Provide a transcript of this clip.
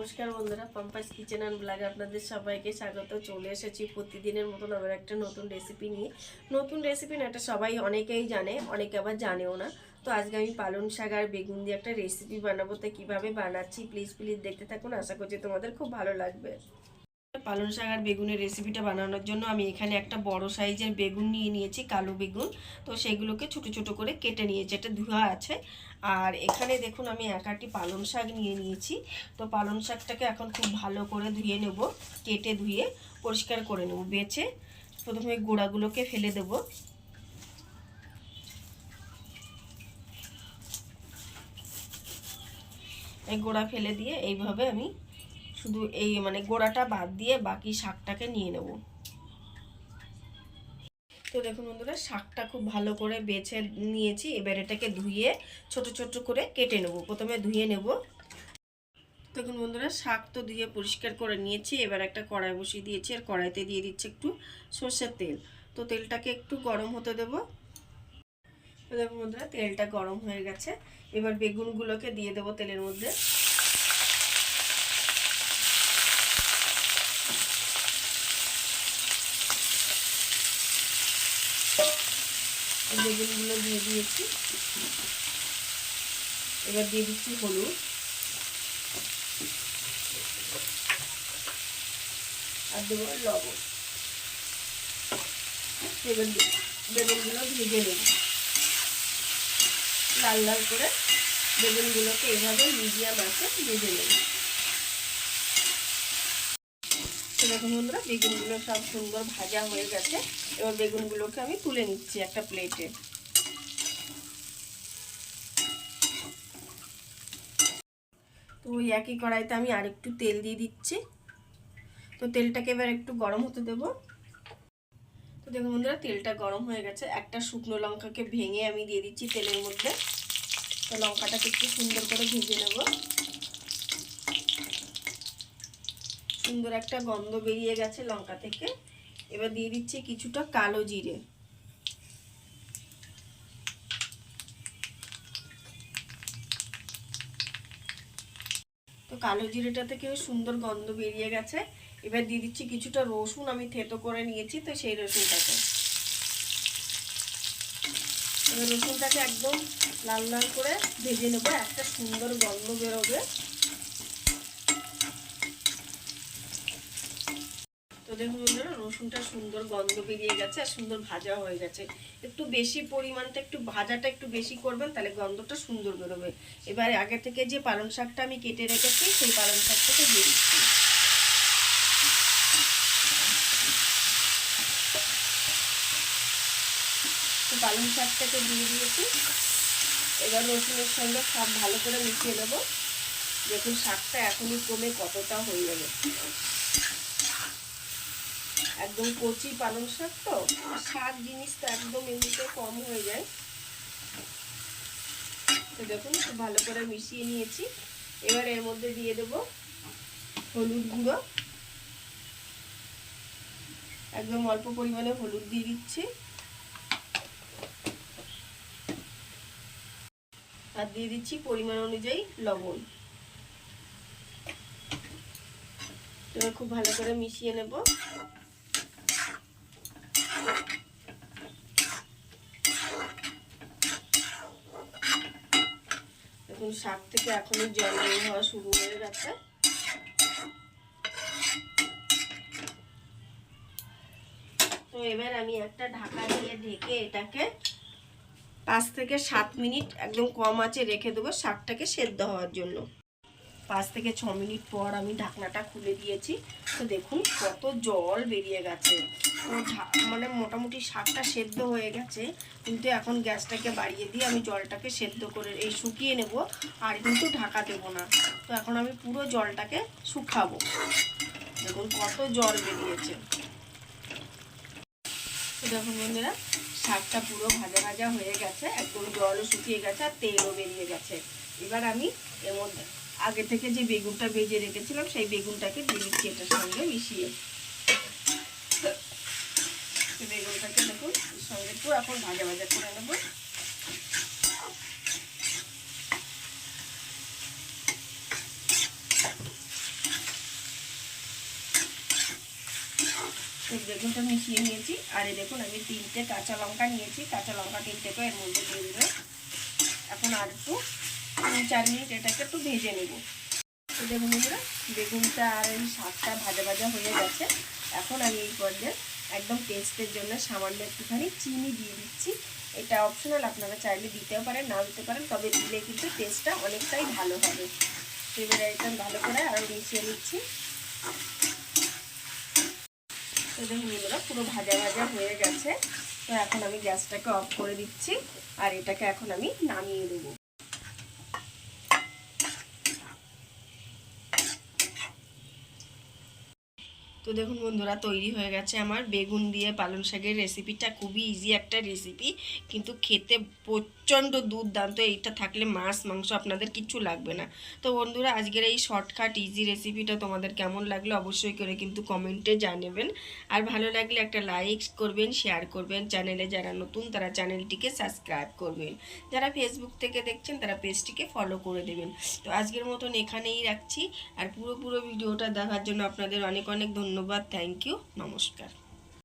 নমস্কার বন্ধুরা, Pampers kitchen and ব্লাগে আপনাদের সবাইকে স্বাগত। চলে এসেছি প্রতিদিনের মতন আবার একটা নতুন রেসিপি নিয়ে। নতুন রেসিপি না, এটা সবাই অনেকেই জানে, অনেকে আবার জানেও না। তো আজকে আমি পালন শাক আর বেগুন দিয়ে একটা রেসিপি বানাবো। তো কীভাবে বানাচ্ছি প্লিজ প্লিজ দেখতে থাকুন। আশা করছি তোমাদের খুব ভালো লাগবে। পালং শাক আর বেগুনের রেসিপিটা বানানোর জন্য আমি এখানে একটা বড় সাইজের বেগুন নিয়ে নিয়েছি, কালো বেগুন। তো সেগুলোকে ছোট ছোট করে কেটে নিয়েছি এটা ধোয়া আছে। আর এখানে দেখুন, আমি এক আটি পালং শাক নিয়ে নিয়েছি। তো পালং শাকটাকে এখন খুব ভালো করে ধুয়ে নেব, কেটে ধুয়ে পরিষ্কার করে নেব, বেছে প্রথমে গোড়াগুলোকে ফেলে দেব। এই গোড়া ফেলে দিয়ে এইভাবে আমি শুধু এই মানে গোড়াটা বাদ দিয়ে বাকি শাকটাকে নিয়ে নেব। তো দেখুন বন্ধুরা, শাকটা খুব ভালো করে বেছে নিয়েছি। এবার এটাকে ধুয়ে ছোট ছোট করে কেটে নেব। প্রথমে ধুয়ে নেব। দেখুন বন্ধুরা, শাক তো ধুয়ে পরিষ্কার করে নিয়েছি। এবার একটা কড়াই বসিয়ে দিয়েছি আর কড়াইতে দিয়ে দিচ্ছি একটু সর্ষের তেল। তো তেলটাকে একটু গরম হতে দেব। দেখুন বন্ধুরা, তেলটা গরম হয়ে গেছে। এবার বেগুনগুলোকে দিয়ে দেবো তেলের মধ্যে। বেগুনগুলো দিয়ে দিয়েছি। এবার দিয়ে দিচ্ছি হলুদ। আর দেবো লবণ। এবার বেগুনগুলো ভেজে নেব। লাল লাল করে বেগুনগুলোকে এভাবে মিডিয়াম আছে ভেজে নেব। দেখুন বন্ধুরা, বেগুনগুলো সব সুন্দর ভাজা হয়ে গেছে। এবার বেগুনগুলোকে আমি তুলে নিচ্ছি একটা প্লেটে। তো ওই একই কড়াইতে আমি আরেকটু তেল দিয়ে দিচ্ছি। তো তেলটাকে এবার একটু গরম হতে দেবো। তো দেখুন বন্ধুরা, তেলটা গরম হয়ে গেছে। একটা শুকনো লঙ্কাকে ভেঙে আমি দিয়ে দিচ্ছি তেলের মধ্যে। তো লঙ্কাটাকে একটু সুন্দর করে ভেজে নেব। সুন্দর একটা গন্ধ বেরিয়ে গেছে লঙ্কা থেকে। এবার দিয়ে দিচ্ছি কিছুটা কালো জিরে। তো কালো জিরেটা থেকে সুন্দর গন্ধ বেরিয়ে গেছে। এবার দিয়ে দিচ্ছি কিছুটা রসুন, আমি থেতো করে নিয়েছি, তো সেই রসুনটাকে। রসুনটাকে একদম লাল লাল করে ভেজে নেব, একটা সুন্দর গন্ধ বেরোবে। তো দেখুন বন্ধুরা রসুনটা সুন্দর গন্ধ বেরিয়ে গেছে আর সুন্দর ভাজা হয়ে গেছে। একটু বেশি পরিমাণটা, একটু ভাজাটা একটু বেশি করবেন, তাহলে গন্ধটা সুন্দর বেরোবে। এবারে আগে থেকে যে পালং শাকটা আমি কেটে রেখেছি, সেই পালং শাকটাকে দিয়ে দিচ্ছি। পালং শাকটাকে দিয়ে দিয়েছি। এবার রসুনের সঙ্গে সব ভালো করে মিশিয়ে দেবো দেখুন শাকটা এখনই কমে কতটা হয়ে যাবে একদম কচি পালং শাক তো, শাক জিনিসটা একদম এমনিতে কম হয়ে যায়। তো দেখুন, খুব ভালো করে মিশিয়ে নিয়েছি। এবার এর মধ্যে দিয়ে দেব হলুদ গুঁড়ো। একদম অল্প পরিমাণে হলুদ দিয়ে দিচ্ছি। আর দিয়ে দিচ্ছি পরিমাণ অনুযায়ী লবণ। এবার খুব ভালো করে মিশিয়ে নেব। দেখুন শাক থেকে এখনই জল বের হওয়া শুরু হয়ে গেছে। তো এবার আমি একটা ঢাকা দিয়ে ঢেকে এটাকে পাঁচ থেকে সাত মিনিট একদম কম আঁচে রেখে দেবো শাকটাকে সেদ্ধ হওয়ার জন্য। পাঁচ থেকে ছ মিনিট পর আমি ঢাকনাটা খুলে দিয়েছি। তো দেখুন কত জল বেরিয়ে গেছে। তো মানে মোটামুটি শাকটা সেদ্ধ হয়ে গেছে। কিন্তু এখন গ্যাসটাকে বাড়িয়ে দিয়ে আমি জলটাকে সেদ্ধ করে এই শুকিয়ে নেব, আর কিন্তু ঢাকা দেবো না। তো এখন আমি পুরো জলটাকে শুকাবো। দেখুন কত জল বেরিয়েছে। দেখুন বন্ধুরা, শাকটা পুরো ভাজা ভাজা হয়ে গেছে, একদম জলও শুকিয়ে গেছে আর তেলও বেরিয়ে গেছে। এবার আমি এর মধ্যে আগে থেকে যে বেগুনটা ভেজে রেখেছিলাম, সেই বেগুনটাকে দিয়ে দিচ্ছি এটার সঙ্গে মিশিয়ে। বেগুনটাকে দেখুন সঙ্গে একটু এখন ভাজা ভাজা করে নেব। বেগুনটা মিশিয়ে নিয়েছি, আর দেখুন আমি তিনটে কাঁচা লঙ্কা নিয়েছি। কাঁচা লঙ্কা তিনটেকে এর মধ্যে দিয়ে এখন আর একটু তিন চার মিনিট এটাকে একটু ভেজে নেব। তো দেখুন বন্ধুরা, বেগুনটা আর এই শাকটা ভাজা ভাজা হয়ে গেছে। এখন আমি এই পর্যায়ে একদম টেস্টের জন্য সামান্য একটুখানি চিনি দিয়ে দিচ্ছি। এটা অপশনাল আপনারা চাইলে দিতেও পারেন, না দিতে পারেন, তবে দিলে কিন্তু টেস্টটা অনেকটাই ভালো হবে। এবারে একদম ভালো করে আরও মিশিয়ে নিচ্ছি। তো দেখুন বন্ধুরা, পুরো ভাজা ভাজা হয়ে গেছে। তো এখন আমি গ্যাসটাকে অফ করে দিচ্ছি, আর এটাকে এখন আমি নামিয়ে দেবো। তো দেখুন বন্ধুরা, তৈরি হয়ে গেছে আমার বেগুন দিয়ে পালং শাকের রেসিপিটা খুবই ইজি একটা রেসিপি কিন্তু খেতে প্রচণ্ড দুর্দান্ত, এইটা থাকলে মাছ, মাংস আপনাদের কিচ্ছু লাগবে না। তো বন্ধুরা, আজকের এই শর্টকাট ইজি রেসিপিটা তোমাদের কেমন লাগল অবশ্যই করে কিন্তু কমেন্টে জানাবেন। আর ভালো লাগলে একটা লাইক করবেন শেয়ার করবেন চ্যানেলে যারা নতুন তারা চ্যানেলটিকে সাবস্ক্রাইব করবেন। যারা ফেসবুক থেকে দেখছেন তারা পেজটিকে ফলো করে দেবেন। তো আজকের মতন এখানেই রাখছি। আর পুরো পুরো ভিডিওটা দেখার জন্য আপনাদের অনেক অনেক ধন্যবাদ। থ্যাংক ইউ নমস্কার।